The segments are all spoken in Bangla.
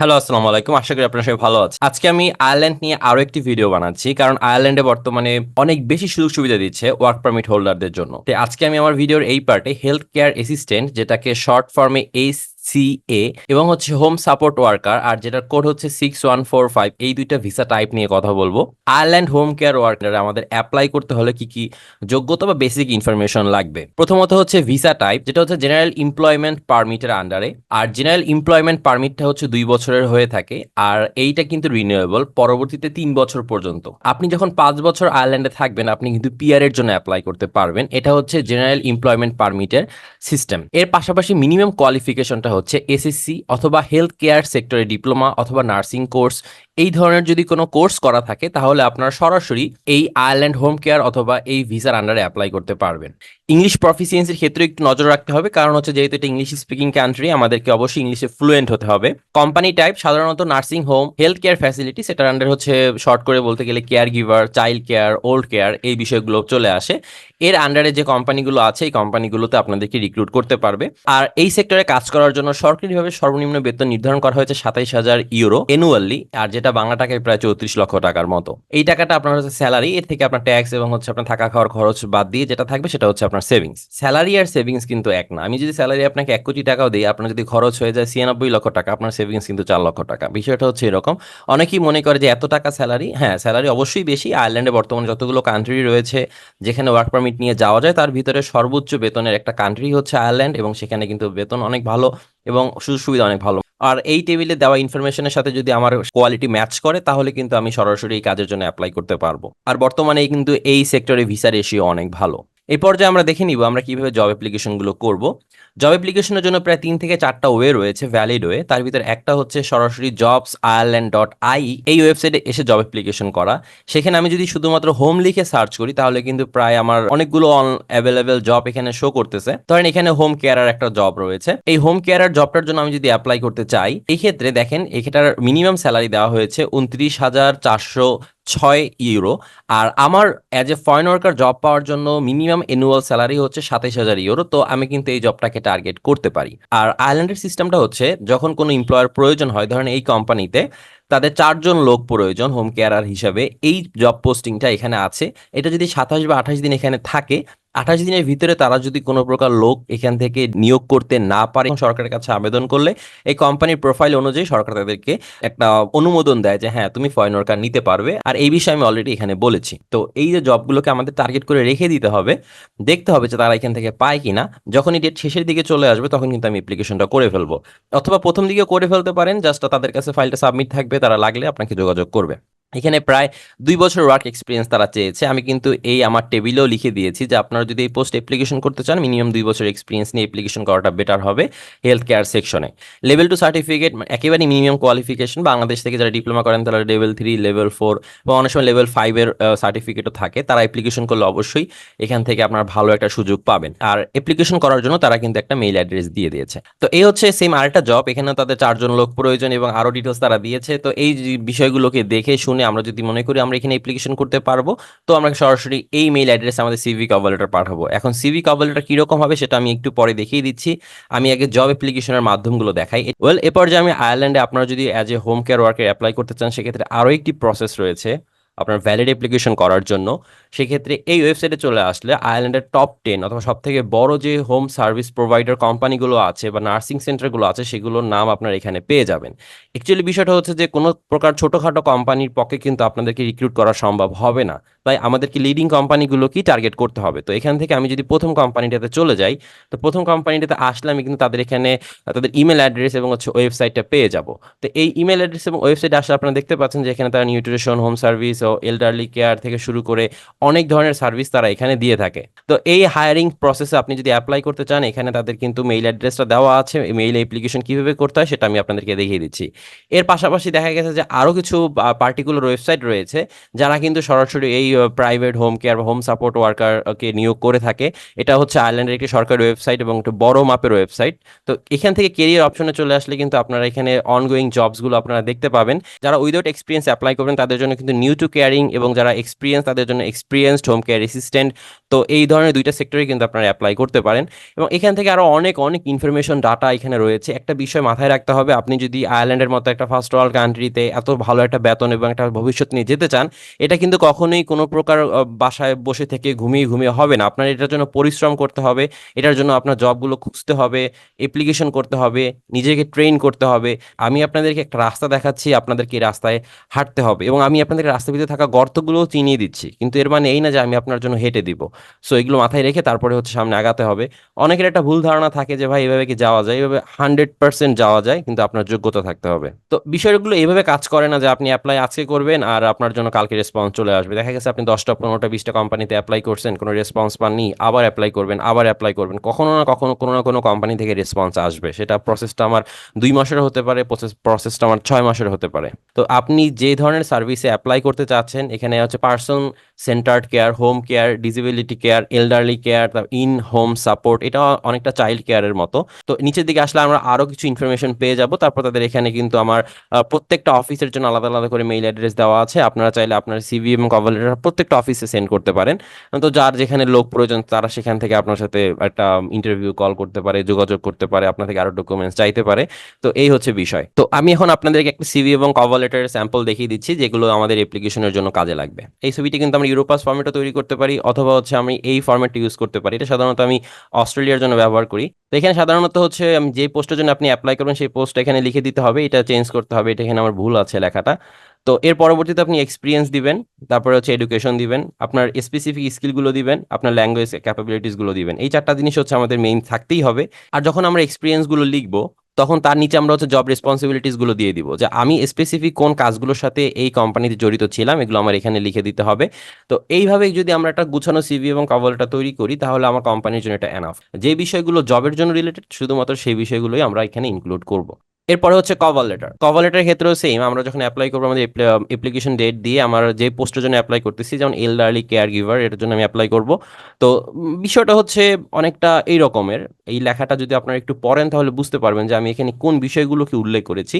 হ্যালো, আসসালামু আলাইকুম। আশা করি আপনারা সবাই ভালো আছেন। আজকে আমি আয়ারল্যান্ড নিয়ে আরও একটি ভিডিও বানাচ্ছি, কারণ আয়ারল্যান্ডে বর্তমানে অনেক বেশি সুযোগ সুবিধা দিচ্ছে ওয়ার্ক পারমিট হোল্ডারদের জন্য। তো আজকে আমি আমার ভিডিওর এই পার্টে হেলথ কেয়ার অ্যাসিস্ট্যান্ট যেটাকে শর্ট ফর্মে এইচ সিএ এবং হচ্ছে হোম সাপোর্ট ওয়ার্কার আর যেটার কোড হচ্ছে সিক্স ওয়ান ফোর ফাইভ এই দুইটা ভিসা টাইপ নিয়ে কথা বলব। আয়ারল্যান্ড হোম কেয়ার ওয়ার্কার আমাদের অ্যাপ্লাই করতে হলে কি কি যোগ্যতা বা বেসিক ইনফরমেশন লাগবে? প্রথমত হচ্ছে ভিসা টাইপ যেটা হচ্ছে জেনারেল এমপ্লয়মেন্ট পারমিটের আন্ডারে আর জেনারেল এমপ্লয়মেন্ট পারমিটটা হচ্ছে দুই বছরের হয়ে থাকে, আর এইটা কিন্তু রিনিউয়েবল পরবর্তীতে তিন বছর পর্যন্ত। আপনি যখন পাঁচ বছর আয়ারল্যান্ডে থাকবেন, আপনি কিন্তু পিআর এর জন্য অ্যাপ্লাই করতে পারবেন। এটা হচ্ছে জেনারেল এমপ্লয়মেন্ট পারমিটের সিস্টেম এর পাশাপাশি মিনিমাম কোয়ালিফিকেশনটা হচ্ছে এসএসসি অথবা হেলথ কেয়ার সেক্টরে ডিপ্লোমা অথবা নার্সিং কোর্স এই ধরনের যদি কোনো কোর্স করা থাকে, তাহলে আপনারা সরাসরি এই আয়ারল্যান্ড হোম কেয়ার অথবা এই ভিসার আন্ডারে অ্যাপ্লাই করতে পারবেন। ইংলিশ প্রফিসিয়েন্সির ক্ষেত্রে একটু নজর রাখতে হবে, কারণ হচ্ছে যেহেতু এটা ইংলিশ স্পিকিং কান্ট্রি আমাদেরকে অবশ্যই ইংলিশে ফ্লুয়েন্ট হতে হবে। কোম্পানি টাইপ সাধারণত nursing home health care facility সেটার আন্ডার হচ্ছে শর্ট করে বলতে গেলে care giver child care old care এই বিষয়গুলো চলে আসে। এর আন্ডারে যে কোম্পানিগুলো আছে, এই কোম্পানিগুলোতে আপনাদেরকে রিক্রুট করতে পারবে। আর এই সেক্টরে কাজ করার জন্য সরকারিভাবে সর্বনিম্ন বেতন নির্ধারণ করা হয়েছে সাতাইশ হাজার ইউরো অ্যানুয়ালি আর যেটা বাংলা টাকায় প্রায় চৌত্রিশ লক্ষ টাকার মতো। এই টাকাটা আপনার হচ্ছে স্যালারি এর থেকে আপনার ট্যাক্স এবং হচ্ছে আপনার থাকা খাওয়ার খরচ বাদ দিয়ে যেটা থাকবে সেটা হচ্ছে আপনার সেভিংস স্যালারি আর সেভিংস কিন্তু এক না। আমি যদি স্যালারি আপনাকে এক কোটি টাকাও দিই, আপনার যদি খরচ হয়ে যায় ছিয়ানব্বই লক্ষ টাকা, আপনার সেভিংস কিন্তু চার লক্ষ টাকা। বিষয়টা হচ্ছে এরকম। অনেকেই মনে করে যে এত টাকা স্যালারি হ্যাঁ স্যালারি অবশ্যই বেশি। আয়ারল্যান্ডে বর্তমানে যতগুলো কান্ট্রি রয়েছে, যেখানে ওয়ার্ক পারমিট নিয়ে যাওয়া যায়, তার ভিতরে সর্বোচ্চ বেতনের একটা কান্ট্রি হচ্ছে আয়ারল্যান্ড এবং সেখানে কিন্তু বেতন অনেক ভালো এবং সুযোগ সুবিধা অনেক ভালো। আর এই টেবিলে দেওয়া ইনফরমেশনের সাথে যদি আমার কোয়ালিটি ম্যাচ করে, তাহলে কিন্তু আমি সরাসরি এই কাজের জন্য অ্যাপ্লাই করতে পারব। আর বর্তমানে কিন্তু এই সেক্টরে ভিসা রেশিও অনেক ভালো। এই পর্যায়ে আমরা দেখে নিব আমরা কীভাবে জব অ্যাপ্লিকেশনগুলো করব। জব অ্যাপ্লিকেশনের জন্য প্রায় তিন থেকে চারটা ওয়ে রয়েছে ভ্যালিড ওয়ে তার ভিতরে একটা হচ্ছে সরাসরি জবস আয়ারল্যান্ড ডট আই এই ওয়েবসাইটে এসে জব অ্যাপ্লিকেশন করা। সেখানে আমি যদি শুধুমাত্র হোম লিখে সার্চ করি, তাহলে কিন্তু প্রায় আমার অনেকগুলো অন অ্যাভেলেবেল জব এখানে শো করতেছে। ধরেন এখানে হোম কেয়ারার একটা জব রয়েছে। এই হোম কেয়ারার জবটার জন্য আমি যদি অ্যাপ্লাই করতে চাই এই ক্ষেত্রে দেখেন এখানটার মিনিমাম স্যালারি দেওয়া হয়েছে উনত্রিশ হাজার চারশো ছয় ইউরো আর আমার as a foreign worker job পাওয়ার জন্য মিনিমাম অ্যানুয়াল স্যালারি হচ্ছে সাতাইশ হাজার ইউরো তো আমি কিন্তু এই জবটাকে টার্গেট করতে পারি। আর আইল্যান্ডের সিস্টেমটা হচ্ছে, যখন কোনো এমপ্লয়ার প্রয়োজন হয়, ধরেন এই কোম্পানিতে তাদের চারজন লোক প্রয়োজন হোম কেয়ারার হিসাবে, এই জব পোস্টিংটা এখানে আছে। এটা যদি সাতাশ বা আঠাশ দিন এখানে থাকে আঠাশ দিনের ভিতরে তারা যদি কোনো প্রকার লোক এখান থেকে নিয়োগ করতে না পারে সরকারের কাছে আবেদন করলে, এই কোম্পানির প্রোফাইল অনুযায়ী সরকার তাদেরকে একটা অনুমোদন দেয় যে হ্যাঁ তুমি ফরেন ওয়ার্কার নিতে পারবে। আর এই বিষয়ে আমি অলরেডি এখানে বলেছি। তো এই যে জবগুলোকে আমাদের টার্গেট করে রেখে দিতে হবে, দেখতে হবে যে তারা এখান থেকে পায় কিনা। যখনই ডেট শেষের দিকে চলে আসবে, তখন কিন্তু আমি অ্যাপ্লিকেশনটা করে ফেলব। অথবা প্রথম দিকে করে ফেলতে পারেন জাস্ট তাদের কাছে ফাইলটা সাবমিট থাকবে, তারা লাগলে আপনাকে যোগাযোগ করবে। এখানে প্রায় দুই বছর ওয়ার্ক এক্সপিরিয়েন্স তারা চেয়েছে। আমি কিন্তু এই আমার টেবিলেও লিখে দিয়েছি যে আপনারা যদি এই পোস্ট অ্যাপ্লিকেশন করতে চান মিনিমাম দুই বছর এক্সপিরিয়েন্স নিয়ে অ্যাপ্লিকেশন করাটা বেটার হবে হেলথ কেয়ার সেকশনে লেভেল টু সার্টিফিকেট একেবারে মিনিমাম কোয়ালিফিকেশন বাংলাদেশ থেকে যারা ডিপ্লোমা করেন, তারা লেভেল থ্রি লেভেল ফোর বা অনেক সময় লেভেল ফাইভের সার্টিফিকেটও থাকে। তারা অ্যাপ্লিকেশন করলে অবশ্যই এখান থেকে আপনার ভালো একটা সুযোগ পাবেন। আর অ্যাপ্লিকেশন করার জন্য তারা কিন্তু একটা মেইল অ্যাড্রেস দিয়ে দিয়েছে। তো এই হচ্ছে সেম আরেকটা জব এখানেও তাদের চারজন লোক প্রয়োজন এবং আরও ডিটেলস তারা দিয়েছে। তো এই বিষয়গুলোকে দেখে শুনে আমরা যদি মনে করি আমরা এখানে অ্যাপ্লিকেশন করতে পারব, তো আমরা সরাসরি এই মেইল অ্যাড্রেসে আমাদের সিভি কভার লেটার পাঠাবো। এখন সিভি কভার লেটার কীরকম হবে সেটা আমি একটু পরে দেখিয়ে দিচ্ছি। আমি আগে জব অ্যাপ্লিকেশনের মাধ্যমগুলো দেখাই। ওয়েল এরপর যে আমি আয়ারল্যান্ডে আপনারা যদি অ্যাজ এ হোম কেয়ার ওয়ার্কে অ্যাপ্লাই করতে চান, সেক্ষেত্রে আরও একটি প্রসেস রয়েছে। আপনার ভ্যালিড অ্যাপ্লিকেশন করার জন্য, সেক্ষেত্রে এই ওয়েবসাইটে চলে আসলে আয়ারল্যান্ডের টপ টেন অথবা সব থেকে বড় যে হোম সার্ভিস প্রোভাইডার কোম্পানিগুলো আছে বা নার্সিং সেন্টারগুলো আছে, সেগুলোর নাম আপনার এখানে পেয়ে যাবেন। অ্যাকচুয়ালি বিষয়টা হচ্ছে যে কোনো প্রকার ছোটোখাটো কোম্পানির পক্ষে কিন্তু আপনাদেরকে রিক্রুট করা সম্ভব হবে না। তাই আমাদেরকে লিডিং কোম্পানিগুলোকেই টার্গেট করতে হবে। তো এখান থেকে আমি যদি প্রথম কোম্পানিটাতে চলে যাই, তো প্রথম কোম্পানিটাতে আসলে আমি কিন্তু তাদের এখানে, তাদের ইমেল অ্যাড্রেস এবং হচ্ছে ওয়েবসাইটটা পেয়ে যাব। তো এই ইমেল অ্যাড্রেস এবং ওয়েবসাইট আসলে আপনারা দেখতে পাচ্ছেন যে এখানে তারা নিউট্রিশন হোম সার্ভিস ও এল্ডারলি কেয়ার থেকে শুরু করে অনেক ধরনের সার্ভিস তারা এখানে দিয়ে থাকে। তো এই হায়ারিং প্রসেসে আপনি যদি অ্যাপ্লাই করতে চান, এখানে তাদের কিন্তু মেইল অ্যাড্রেসটা দেওয়া আছে মেইল অ্যাপ্লিকেশন কীভাবে করতে হয় সেটা আমি আপনাদেরকে দেখিয়ে দিচ্ছি। এর পাশাপাশি দেখা গেছে যে আরও কিছু পার্টিকুলার ওয়েবসাইট রয়েছে, যারা কিন্তু সরাসরি এই প্রাইভেট হোম কেয়ার বা হোম সাপোর্ট ওয়ার্কারকে নিয়োগ করে থাকে। এটা হচ্ছে আয়ারল্যান্ডের একটি সরকারি ওয়েবসাইট এবং একটু বড় মাপের ওয়েবসাইট তো এখান থেকে কেরিয়ার অপশনে চলে আসলে কিন্তু আপনারা এখানে অনগোয়িং জবসগুলো আপনারা দেখতে পাবেন। যারা উইদাউট এক্সপিরিয়েন্স অ্যাপ্লাই করবেন, তাদের জন্য কিন্তু নিউ টু কেয়ারিং এবং যারা এক্সপিরিয়েন্স তাদের জন্য এক্সপিরিয়েন্সড হোম কেয়ার অ্যাসিস্ট্যান্ট তো এই ধরনের দুইটা সেক্টরে কিন্তু আপনারা অ্যাপ্লাই করতে পারেন। এবং এখান থেকে আরও অনেক অনেক ইনফরমেশন ডাটা এখানে রয়েছে। একটা বিষয় মাথায় রাখতে হবে, আপনি যদি আয়ারল্যান্ডের মতো একটা ফার্স্ট ওয়ার্ল্ড কান্ট্রিতে এত ভালো একটা বেতন এবং একটা ভবিষ্যৎ নিয়ে যেতে চান, এটা কিন্তু কখনোই কোনো প্রকার বাসায় বসে থেকে ঘুমিয়ে ঘুমিয়ে হবে না। আপনার এটার জন্য পরিশ্রম করতে হবে, এটার জন্য আপনার জবগুলো খুঁজতে হবে অ্যাপ্লিকেশন করতে হবে, নিজেকে ট্রেন করতে হবে। আমি আপনাদেরকে একটা রাস্তা দেখাচ্ছি, আপনাদেরকে এই রাস্তায় হাঁটতে হবে এবং আমি আপনাদের রাস্তার ভিতরে থাকা গর্তগুলোও চিনিয়ে দিচ্ছি। কিন্তু এর মানে এই না যে আমি আপনার জন্য হেঁটে দিব। সো এগুলো মাথায় রেখে তারপরে হচ্ছে সামনে আগাতে হবে। অনেকের একটা ভুল ধারণা থাকে যে, ভাই, এভাবে কি যাওয়া যায়? এভাবে হান্ড্রেড পার্সেন্ট যাওয়া যায়, কিন্তু আপনার যোগ্যতা থাকতে হবে। তো বিষয়গুলো এইভাবে কাজ করে না যে, আপনি অ্যাপ্লাই আজকে করবেন আর আপনার জন্য কালকে রেসপন্স চলে আসবে। দেখা গেছে আপনি দশটা, পনেরোটা, বিশটা কোম্পানিতে অ্যাপ্লাই করছেন, কোনো রেসপন্স পাননি, আবার অ্যাপ্লাই করবেন, আবার অ্যাপ্লাই করবেন, কখনো না কখনো কোনো না কোনো কোম্পানি থেকে রেসপন্স আসবে। সেটা প্রসেসটা আমার দুই মাসের হতে পারে প্রসেস প্রসেসটা আমার ছয় মাসের হতে পারে। তো আপনি যে ধরনের সার্ভিসে অ্যাপ্লাই করতে চাচ্ছেন, এখানে হচ্ছে person centred care, home care, disability care, elderly care in home support, এটা অনেকটা চাইল্ড কেয়ারের মতো। তো নিচের দিকে আসলে আমরা আরও কিছু ইনফরমেশন পেয়ে যাব। তারপর তাদের এখানে কিন্তু আমার প্রত্যেকটা অফিসের জন্য আলাদা আলাদা করে মেইল অ্যাড্রেস দেওয়া আছে। আপনারা চাইলে আপনার সিভি এবং কভার প্রত্যেকটা অফিসে সেন্ড করতে পারেন। তো যার যেখানে লোক প্রয়োজন, তারা সেখান থেকে আপনার সাথে একটা ইন্টারভিউ কল করতে পারে, যোগাযোগ করতে পারে, আপনার থেকে আরও ডকুমেন্টস চাইতে পারে। তো এই হচ্ছে বিষয়। তো আমি এখন আপনাদেরকে একটা সিভি এবং কভার লেটারের স্যাম্পল দেখিয়ে দিচ্ছি, যেগুলো আমাদের অ্যাপ্লিকেশনের জন্য কাজে লাগবে। এই ছবিটি কিন্তু আমরা ইউরোপাস ফর্মেটও তৈরি করতে পারি, অথবা হচ্ছে আমি এই ফর্মেটটি ইউজ করতে পারি। এটা সাধারণত আমি অস্ট্রেলিয়ার জন্য ব্যবহার করি। তো এখানে সাধারণত হচ্ছে আমি যে পোস্টের জন্য আপনি অ্যাপ্লাই করবেন, সেই পোস্ট এখানে লিখে দিতে হবে। এটা চেঞ্জ করতে হবে। এটা এখানে আমার ভুল আছে লেখাটা। তো এর পরবর্তীতে আপনি এক্সপিরিয়েন্স দিবেন, তারপরে হচ্ছে এডুকেশন দিবেন, আপনার স্পেসিফিক স্কিলগুলো দিবেন, আপনার ল্যাঙ্গুয়েজ ক্যাপাবিলিটিসগুলো দিবেন। এই চারটা জিনিস হচ্ছে আমাদের মেইন থাকতেই হবে। আর যখন আমরা এক্সপিরিয়েন্সগুলো লিখব তখন তার নিচে আমরা হচ্ছে জব রেসপন্সিবিলিটিসগুলো দিয়ে দিব। যে আমি স্পেসিফিক কোন কাজগুলোর সাথে এই কোম্পানিতে জড়িত ছিলাম, এগুলো আমার এখানে লিখে দিতে হবে। তো এইভাবে যদি আমরা একটা গুছানো সিভি এবং কভারটা তৈরি করি, তাহলে আমার কোম্পানির জন্য এটা এনাফ যে বিষয়গুলো জবের জন্য রিলেটেড শুধুমাত্র সেই বিষয়গুলোই আমরা এখানে ইনক্লুড করব। এরপরে হচ্ছে কভার লেটার কভার লেটারের ক্ষেত্রেও সেম আমরা যখন অ্যাপ্লাই করব, আমাদের অ্যাপ্লিকেশন ডেট দিয়ে আমার যে পোস্টের জন্য অ্যাপ্লাই করতেছি, যেমন এলডারলি কেয়ার গিভার এটার জন্য আমি অ্যাপ্লাই করব। তো বিষয়টা হচ্ছে অনেকটা এই রকমের এই লেখাটা যদি আপনারা একটু পড়েন তাহলে বুঝতে পারবেন যে আমি এখানে কোন বিষয়গুলোকে উল্লেখ করেছি,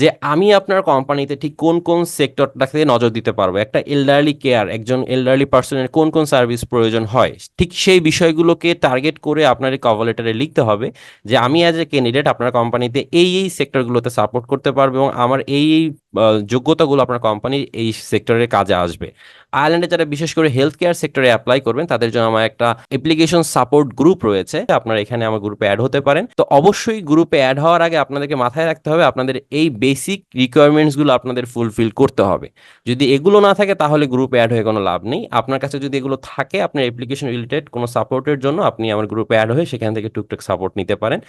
যে আমি আপনার কোম্পানিতে ঠিক কোন কোন সেক্টরটাকে নজর দিতে পারব। একটা এল্ডারলি কেয়ার একজন এল্ডারলি পার্সনের কোন কোন সার্ভিস প্রয়োজন হয়, ঠিক সেই বিষয়গুলোকে টার্গেট করে আপনার এই কভার লেটারে লিখতে হবে, যে আমি অ্যাজ এ ক্যান্ডিডেট আপনার কোম্পানিতে এই এই সেক্টরগুলোতে সাপোর্ট করতে পারব এবং আমার এই এই যোগ্যতাগুলো আপনার কোম্পানির এই সেক্টরের কাজে আসবে। আয়ারল্যান্ডে যারা বিশেষ করে হেলথ কেয়ার সেক্টরে অ্যাপ্লাই করবেন, তাদের জন্য আমার একটা অ্যাপ্লিকেশন সাপোর্ট গ্রুপ রয়েছে। আপনারা এখানে আমার গ্রুপে অ্যাড হতে পারেন। তো অবশ্যই গ্রুপে অ্যাড হওয়ার আগে আপনাদেরকে মাথায় রাখতে হবে, আপনাদের এই বেসিক রিকোয়ারমেন্টসগুলো আপনাদের ফুলফিল করতে হবে। যদি এগুলো না থাকে, তাহলে গ্রুপে অ্যাড হয়ে কোনো লাভ নেই। আপনার কাছে যদি এগুলো থাকে, আপনার অ্যাপ্লিকেশন রিলেটেড কোনো সাপোর্টের জন্য আপনি আমার গ্রুপে অ্যাড হয়ে সেখান থেকে টুকটাক সাপোর্ট নিতে পারেন।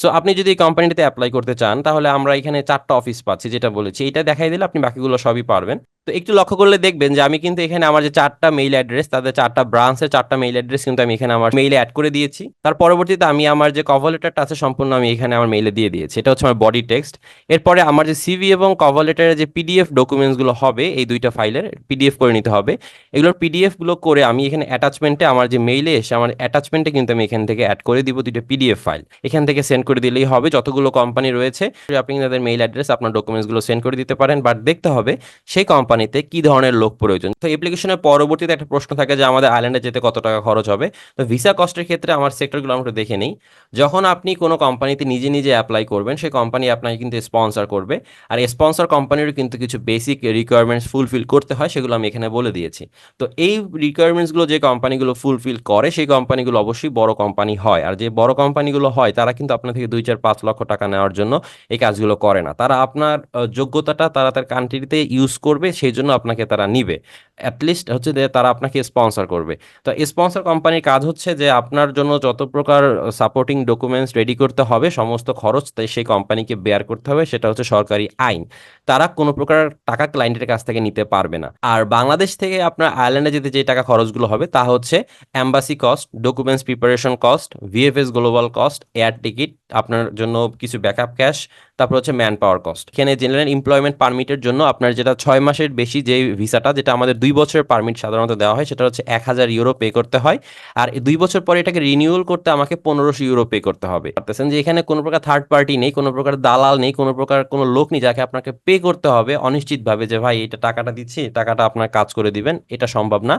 সো আপনি যদি এই কোম্পানিটিতে অ্যাপ্লাই করতে চান, তাহলে আমরা এখানে চারটা অফিস পাচ্ছি, যেটা বলেছি। এটা দেখাই দিলে আপনি বাকিগুলো সবই পারবেন। তো একটু লক্ষ্য করলে দেখবেন যে আমি কিন্তু এখানে আমার যে চারটা মেইল অ্যাড্রেস তাদের চারটা ব্রাঞ্চের চারটা মেইল অ্যাড্রেস কিন্তু আমি এখানে আমার মেইলে অ্যাড করে দিয়েছি। তার পরবর্তীতে আমি আমার যে কভার লেটারটা আছে সম্পূর্ণ আমি এখানে আমার মেইলে দিয়ে দিয়েছি। এটা হচ্ছে আমার বডি টেক্সট এরপরে আমার যে সিভি এবং কভার লেটারের যে পিডিএফ ডকুমেন্টসগুলো হবে, এই দুইটা ফাইলের পিডিএফ করে নিতে হবে। এগুলোর পিডিএফগুলো করে আমি এখানে অ্যাটাচমেন্টে আমার যে মেইলে এসে আমার অ্যাটাচমেন্টে কিন্তু আমি এখান থেকে অ্যাড করে দিব দুইটা পিডিএফ ফাইল এখান থেকে সেন্ড করে দিলেই হবে। যতগুলো কোম্পানি রয়েছে, আপনি তাদের মেইল অ্যাড্রেস আপনার ডকুমেন্টসগুলো সেন্ড করে দিতে পারেন। বাট দেখতে হবে, সেই কোম্পানিতে কি ধরনের লোক প্রয়োজন? তো অ্যাপ্লিকেশনের পরবর্তীতে একটা প্রশ্ন থাকে যে, আমাদের আইল্যান্ডে যেতে কত টাকা খরচ হবে? তো ভিসা কস্টের ক্ষেত্রে আমার সেক্টরগুলো আমরা দেখে নিই। যখন আপনি কোনো কোম্পানিতে নিজে নিজে অ্যাপ্লাই করবেন, সেই কোম্পানি আপনাকে কিন্তু স্পন্সর করবে। আর স্পন্সর কোম্পানিরও কিন্তু কিছু বেসিক রিকোয়ারমেন্টস ফুলফিল করতে হয়, সেগুলো আমি এখানে বলে দিয়েছি। তো এই রিকোয়ারমেন্টসগুলো যে কোম্পানিগুলো ফুলফিল করে, সেই কোম্পানিগুলো অবশ্যই বড় কোম্পানি হয়। আর যে বড় কোম্পানিগুলো হয়, তারা কিন্তু আপনার থেকে দুই, চার, পাঁচ লক্ষ টাকা নেওয়ার জন্য এই কাজগুলো করে না। তারা আপনার যোগ্যতাটা তারা তার কান্ট্রিতে ইউজ করবে সেই জন্য আপনাকে তারা নিবে। অ্যাটলিস্ট হচ্ছে যে তারা আপনাকে স্পন্সর করবে। তো স্পন্সর কোম্পানির কাজ হচ্ছে যে আপনার জন্য যত প্রকার সাপোর্টিং ডকুমেন্টস রেডি করতে হবে, সমস্ত খরচ তাই সেই কোম্পানিকে বেয়ার করতে হবে, সেটা হচ্ছে সরকারি আইন। তারা কোনো প্রকার টাকা ক্লায়েন্টের কাছ থেকে নিতে পারবে না। আর বাংলাদেশ থেকে আপনার আয়ারল্যান্ডে যেতে যে টাকা খরচগুলো হবে, তা হচ্ছে embassy cost documents preparation cost VFS global cost air ticket আপনার জন্য কিছু ব্যাকআপ ক্যাশ তারপর হচ্ছে ম্যান পাওয়ার কস্ট এখানে জেনারেল এমপ্লয়মেন্ট পারমিটের জন্য আপনার যেটা ছয় মাসের বেশি যে ভিসাটা যেটা আমাদের দুই বছরের পারমিট সাধারণত দেওয়া হয়, সেটা হচ্ছে এক হাজার ইউরো পে করতে হয়। আর দুই বছর পরে এটাকে রিনিউয়াল করতে আমাকে পনেরোশো ইউরো পে করতে হবে। পারতেছেন যে এখানে কোনো প্রকার থার্ড পার্টি নেই, কোনো প্রকার দালাল নেই, কোনো প্রকার কোনো লোক নেই যাকে আপনাকে পে করতে হবে অনিশ্চিতভাবে যে, ভাই, এটা টাকাটা দিচ্ছি, টাকাটা আপনার কাজ করে দিবেন, এটা সম্ভব না।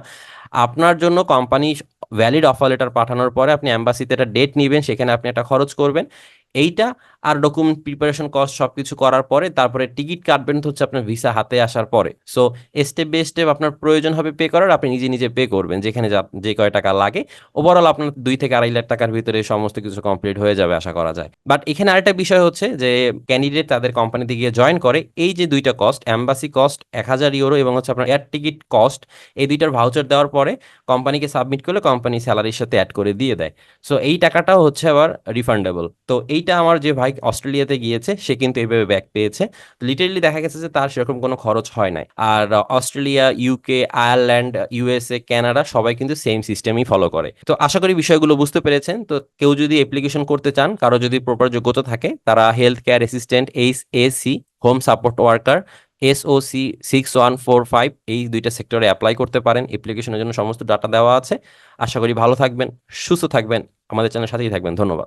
আপনার জন্য কোম্পানি ভ্যালিড অফার লেটার পাঠানোর পরে আপনি অ্যাম্বাসিতে একটা ডেট নেবেন, সেখানে আপনি একটা খরচ করবেন। এইটা আর ডকুমেন্ট প্রিপারেশন কস্ট সব কিছু করার পরে তারপরে টিকিট কাটবেন হচ্ছে আপনার ভিসা হাতে আসার পরে। সো স্টেপ বাই স্টেপ আপনার প্রয়োজন হবে পে করার, আপনি নিজে নিজে পে করবেন যেখানে যা কয় টাকা লাগে। ওভারঅল আপনার দুই থেকে আড়াই লাখ টাকার ভিতরে সমস্ত কিছু কমপ্লিট হয়ে যাবে আশা করা যায়। বাট এখানে আরেকটা বিষয় হচ্ছে যে ক্যান্ডিডেট তাদের কোম্পানিতে গিয়ে জয়েন করে, এই যে দুইটা কস্ট অ্যাম্বাসি কস্ট এক হাজার ইউরো এবং হচ্ছে আপনার এয়ার টিকিট কস্ট এই দুইটার ভাউচার দেওয়ার পরে কোম্পানিকে সাবমিট করলে কোম্পানি স্যালারির সাথে অ্যাড করে দিয়ে দেয়। সো এই টাকাটাও হচ্ছে আবার রিফান্ডেবল তো এইটা আমার যে ভাই অস্ট্রেলিয়াতে গিয়েছে, সে কিন্তু এইভাবে ব্যাক পেয়েছে। লিটারেলি দেখা গেছে যে তার সেরকম কোনো খরচ হয় নাই। আর Australia UK Ireland USA Canada সবাই কিন্তু সেম সিস্টেমই ফলো করে। তো আশা করি বিষয়গুলো বুঝতে পেরেছেন। তো কেউ যদি অ্যাপ্লিকেশন করতে চান, কারও যদি প্রপার যোগ্যতা থাকে, তারা health care assistant H CA home support worker SOC six one four five এই দুইটা সেক্টরে অ্যাপ্লাই করতে পারেন। অ্যাপ্লিকেশনের জন্য সমস্ত ডাটা দেওয়া আছে। আশা করি ভালো থাকবেন, সুস্থ থাকবেন। আমাদের চ্যানেলের সাথেই থাকবেন। ধন্যবাদ।